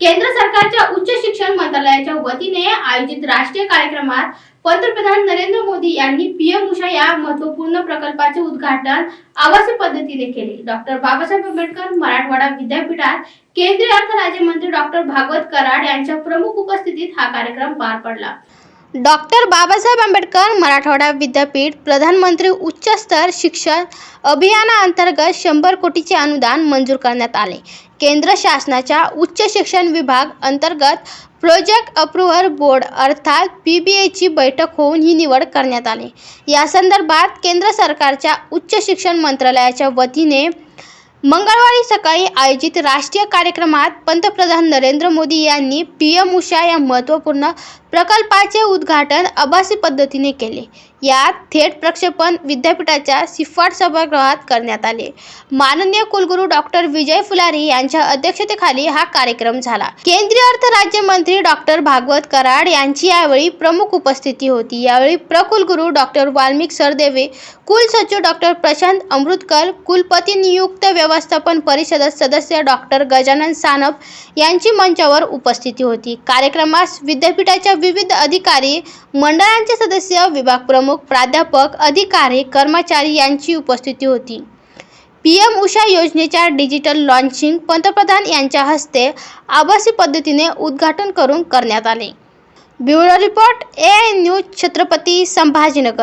केंद्र सरकारच्या उच्च शिक्षण मंत्रालयाच्या वतीने आयोजित राष्ट्रीय कार्यक्रमात पंतप्रधान नरेंद्र मोदी यांनी पीएम उषा या महत्त्वपूर्ण प्रकल्पाचे उद्घाटन आवासी पद्धतीने केले. डॉक्टर बाबासाहेब आंबेडकर मराठवाडा विद्यापीठात केंद्रीय अर्थ राज्यमंत्री डॉक्टर भागवत कराड यांच्या प्रमुख उपस्थितीत हा कार्यक्रम पार पडला. डॉक्टर बाबासाहेब आंबेडकर मराठवाडा विद्यापीठ प्रधानमंत्री उच्चस्तर शिक्षण अभियानाअंतर्गत शंभर कोटीचे अनुदान मंजूर करण्यात आले. केंद्र शासनाच्या उच्च शिक्षण विभाग अंतर्गत प्रोजेक्ट अप्रुव्हल बोर्ड अर्थात पी बी एची बैठक होऊन ही निवड करण्यात आली. या संदर्भात केंद्र सरकारच्या उच्च शिक्षण मंत्रालयाच्या वतीने मंगळवारी सकाळी आयोजित राष्ट्रीय कार्यक्रमात पंतप्रधान नरेंद्र मोदी यांनी पी एम उषा या महत्त्वपूर्ण प्रकल्पाचे उद्घाटन आभासी पद्धतीने केले. यात थेट प्रक्षेपण विद्यापीठाच्या सिफाट सभागृहात करण्यात आले. माननीय कुलगुरू डॉक्टर विजय फुलारी यांच्या अध्यक्षतेखाली हा कार्यक्रम झाला. केंद्रीय अर्थ राज्यमंत्री डॉक्टर भागवत कराड यांची यावेळी प्रमुख उपस्थिती होती. यावेळी प्रकुलगुरू डॉक्टर वाल्मिक सरदेवे कुलसचिव डॉक्टर प्रशांत अमृतकर कुलपती नियुक्त व्यवस्थापन परिषद सदस्य डॉक्टर गजानन सानप यांची मंचावर उपस्थिती होती. कार्यक्रमास विद्यापीठाच्या विविध अधिकारी मंडळांचे सदस्य विभाग प्रमुख प्राध्यापक अधिकारी कर्मचारी यांची उपस्थिती होती. पी एम उषा योजनेच्या डिजिटल लॉन्चिंग पंतप्रधान यांच्या हस्ते आभासी पद्धतीने उद्घाटन करून करण्यात आले. Bureau report A news Chhatrapati Sambhajinagar.